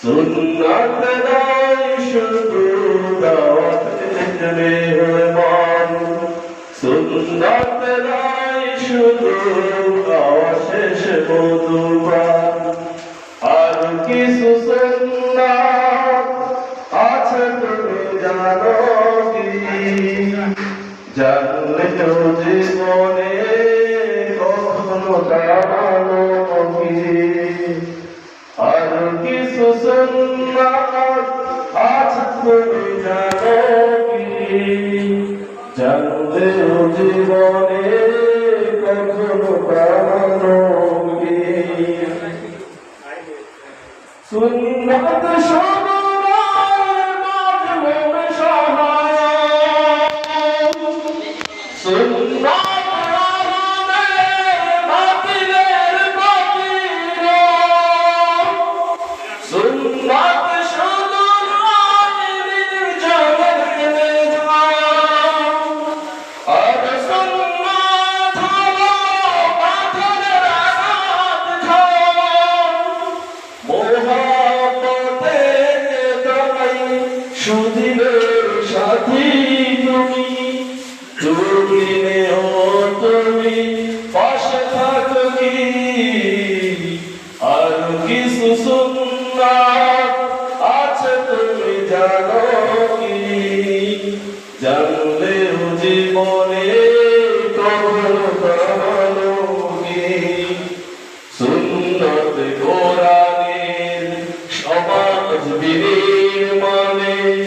সুন্নাত নাই শুধু দাওয়াত জিতবে মান সুন্নাত নাই শুধু গাওয়া শেষ মধুবান আর কিছু সুন্নাত আছে তুমি জানো কি জানলে জীবনে কখনো দাঁড়ানো জানলে জীবনে কখনো দাঁড়ানো কি সুদিনের সাথী তুমি দুদিনেও তুমি পাশে থাকো আর কিছু আছে তুমি জানো।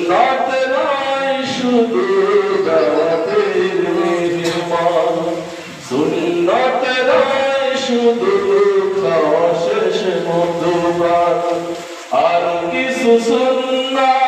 সুন্নাত নয় শুধু দাওয়াতের মেহমান সুন্নাত নয় শুধু খাওয়া শেষ আর কিছু সুন্নাত